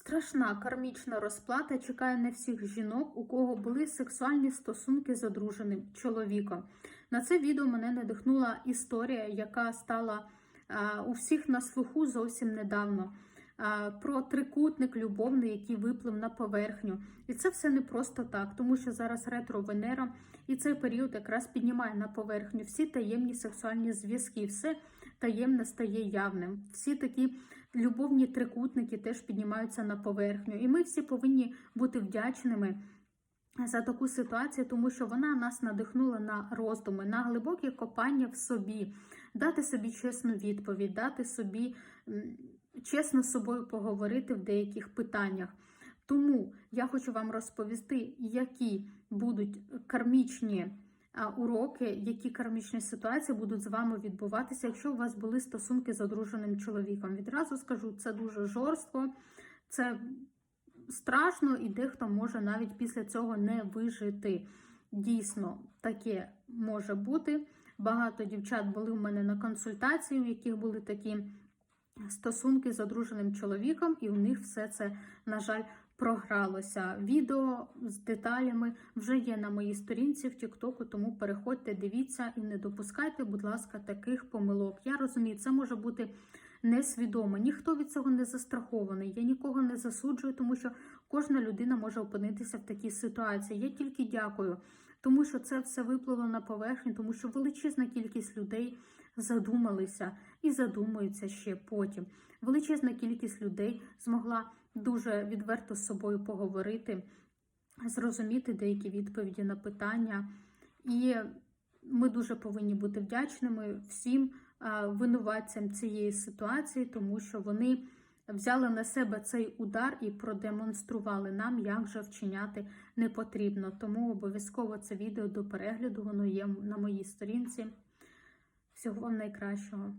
Страшна кармічна розплата чекає на всіх жінок, у кого були сексуальні стосунки з одруженим чоловіком. На це відео мене надихнула історія, яка стала а, у всіх на слуху зовсім недавно. а, Про трикутник любовний, який виплив на поверхню. І це все не просто так, тому що зараз ретро Венера, і цей період якраз піднімає на поверхню всі таємні сексуальні зв'язки, все таємне стає явним. Всі такі любовні трикутники теж піднімаються на поверхню. І ми всі повинні бути вдячними за таку ситуацію, тому що вона нас надихнула на роздуми, на глибоке копання в собі, дати собі чесну відповідь, дати собі чесно з собою поговорити в деяких питаннях. Тому я хочу вам розповісти, які будуть кармічні уроки, які кармічні ситуації будуть з вами відбуватися, якщо у вас були стосунки з одруженим чоловіком. Відразу скажу, це дуже жорстко, це страшно, і дехто може навіть після цього не вижити. Дійсно, таке може бути. Багато дівчат були у мене на консультації, у яких були такі стосунки з одруженим чоловіком, і у них все це, на жаль, програлося. Відео з деталями вже є на моїй сторінці в Тіктоку, тому переходьте, дивіться і не допускайте, будь ласка, таких помилок. Я розумію, це може бути несвідомо. Ніхто від цього не застрахований. Я нікого не засуджую, тому що кожна людина може опинитися в такій ситуації. Я тільки дякую, тому що це все випливло на поверхню, тому що величезна кількість людей задумалися і задумуються ще потім. Величезна кількість людей змогла дуже відверто з собою поговорити, зрозуміти деякі відповіді на питання. І ми дуже повинні бути вдячними всім винуватцям цієї ситуації, тому що вони взяли на себе цей удар і продемонстрували нам, як же вчиняти не потрібно. Тому обов'язково це відео до перегляду, воно є на моїй сторінці. Всього вам найкращого.